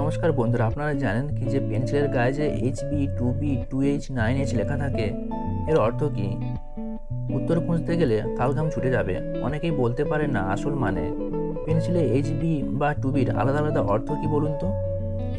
নমস্কার বন্ধুরা, আপনারা জানেন কি যে পেন্সিলের গায়ে যে H B two B two H nine H লেখা থাকে, এর অর্থ কি? উত্তর খুঁজতে গেলে কালঘাম ছুটে যাবে। অনেকেই বলতে পারে না আসল মানে। পেন্সিলে এইচ বি বা টু বির আলাদা আলাদা অর্থ কি বলুন তো?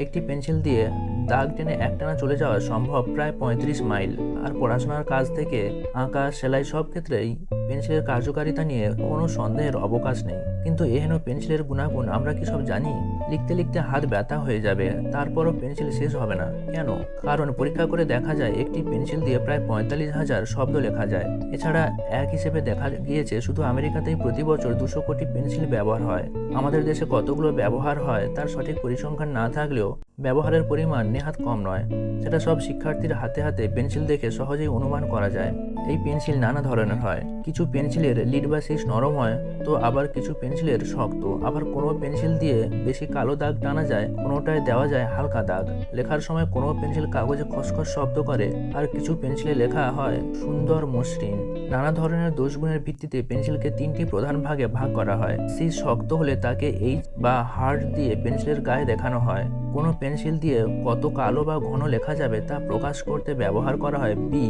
একটি পেন্সিল দিয়ে দাগ টেনে একটানা চলে যাওয়া সম্ভব প্রায় পঁয়ত্রিশ মাইল। আর পড়াশোনার কাজ থেকে আঁকা, সেলাই সব ক্ষেত্রেই পেন্সিলের কার্যকারিতা নিয়ে কোনো সন্দেহের অবকাশ নেই। কিন্তু এহেন পেন্সিলের গুণাগুণ আমরা কি সব জানি? লিখতে লিখতে হাত ব্যথা হয়ে যাবে, তারপরও পেন্সিল শেষ হবে না। কেন? কারণ পরীক্ষা করে দেখা যায় একটি পেন্সিল দিয়ে প্রায় পঁয়তাল্লিশ হাজার শব্দ লেখা যায়। এছাড়া এক হিসেবে দেখা গিয়েছে শুধু আমেরিকাতেই প্রতি বছর দুশো কোটি পেন্সিল ব্যবহার হয়। আমাদের দেশে কতগুলো ব্যবহার হয় তার সঠিক পরিসংখ্যান না থাকলেও ব্যবহারের পরিমাণ নেহাত কম নয়। সেটা সব শিক্ষার্থীর হাতে হাতে পেন্সিল দেখে সহজেই অনুমান করা যায়। এই পেন্সিল নানা ধরনের হয়। কিছু পেন্সিলের লিড বা শেষ নরম হয়, তো আবার কিছু পেন্সিলের শক্ত। আবার কোনো পেন্সিল দিয়ে বেশি কালো দাগ টানা যায়, কোনোটায় দেওয়া যায় হালকা দাগ। লেখার সময় কোনো পেন্সিল কাগজে খসখস শব্দ করে, আর কিছু পেন্সিলে লেখা হয় সুন্দর মসৃণ। নানা ধরনের দোষগুণের ভিত্তিতে পেন্সিলকে তিনটি প্রধান ভাগে ভাগ করা হয়। সি শক্ত হলে তাকে এইচ বা হার্ড দিয়ে পেন্সিলের গায়ে দেখানো হয়। কোনো পেন্সিল দিয়ে কত কালো বা ঘন লেখা যাবে তা প্রকাশ করতে ব্যবহার করা হয় বি।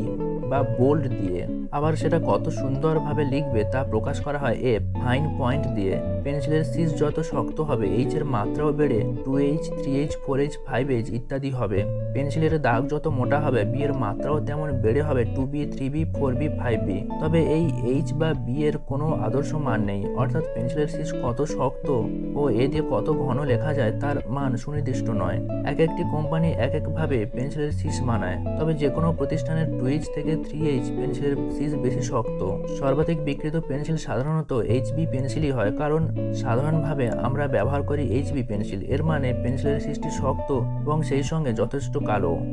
বা বোল্ড দিয়ে আবার সেটা কত সুন্দরভাবে লিখবে তা প্রকাশ করা হয় এফ ফাইন পয়েন্ট দিয়ে। পেন্সিলের সিজ যত শক্ত হবে এইচ এর মাত্রাও বেড়ে two H three H four H five H ইত্যাদি হবে। পেন্সিলের দাগ যত মোটা হবে বি এর মাত্রাও তেমন বেড়ে হবে two B three B four B five B তবে এই এইচ বা বি এর কোনো আদর্শ মান নেই। অর্থাৎ পেন্সিলের সিজ কত শক্ত ও এ দিয়ে কত ঘন লেখা যায়, তার মান সুনির্দিষ্ট নয়। এক একটি কোম্পানি এক একভাবে পেন্সিলের সিস মানায়। তবে যে কোনো প্রতিষ্ঠানের টু এইচ থেকে থ্রি এইচ পেন্সিলের সিজ বেশি শক্ত। সর্বাধিক বিক্রিত পেন্সিল সাধারণত এইচবি পেন্সিলই হয়, কারণ সাধারণভাবে আমরা ব্যবহার করি এইচবি পেন্সিল। এর মানে পেন্সিলের সিজটি শক্ত এবং সেই সঙ্গে যথেষ্ট কালো।